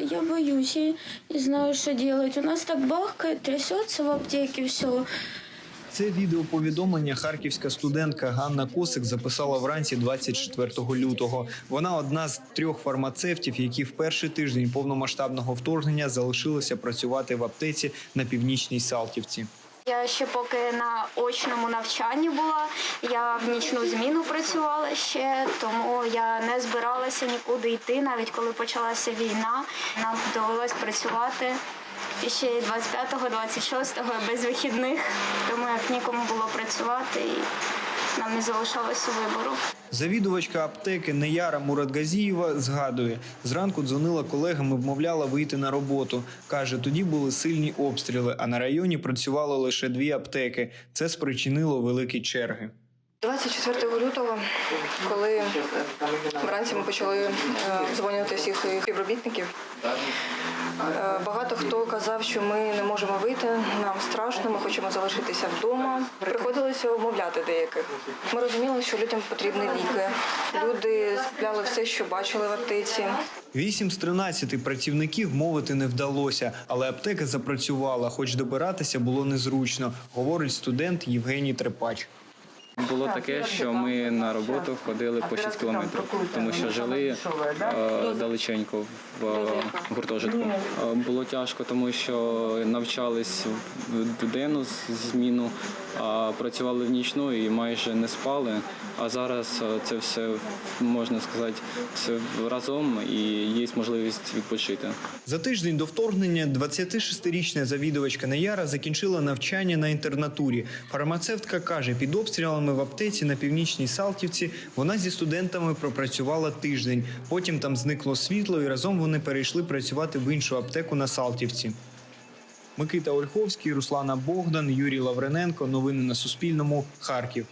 я боюсь, я не знаю, что делать. У нас так бахкает, трясется в аптеке все. Це відеоповідомлення харківська студентка Ганна Косик записала вранці 24 лютого. Вона одна з трьох фармацевтів, які в перший тиждень повномасштабного вторгнення залишилися працювати в аптеці на північній Салтівці. Я ще поки на очному навчанні була. Я в нічну зміну працювала ще, тому я не збиралася нікуди йти, навіть коли почалася війна. Нам довелось працювати і ще й 25-го, 26-го без вихідних, тому як нікому було працювати і нам не залишалося вибору. Завідувачка аптеки Неяра Муратгазієва згадує, зранку дзвонила колегам і вмовляла вийти на роботу. Каже, тоді були сильні обстріли, а на районі працювало лише дві аптеки. Це спричинило великі черги. 24 лютого, коли вранці ми почали е, дзвонити всіх співробітників, е, багато хто казав, що ми не можемо вийти, нам страшно, ми хочемо залишитися вдома. Приходилося умовляти деяких. Ми розуміли, що людям потрібні ліки. Люди скупляли все, що бачили в аптеці. Вісім з 13 працівників мовити не вдалося, але аптека запрацювала, хоч добиратися було незручно, говорить студент Євгеній Трепач. Було таке, що ми на роботу ходили по 6 кілометрів, тому що жили е, далеченько в е, гуртожитку. Е, Було тяжко, тому що навчались в денну зміну, працювали в нічну і майже не спали. А зараз е, це все можна сказати все разом і є можливість відпочити. За тиждень до вторгнення 26-річна завідувачка Наяра закінчила навчання на інтернатурі. Фармацевтка каже, під обстрілами в аптеці на північній Салтівці вона зі студентами пропрацювала тиждень. Потім там зникло світло, і разом вони перейшли працювати в іншу аптеку на Салтівці. Микита Ольховський, Руслана Богдан, Юрій Лаврененко. Новини на Суспільному. Харків.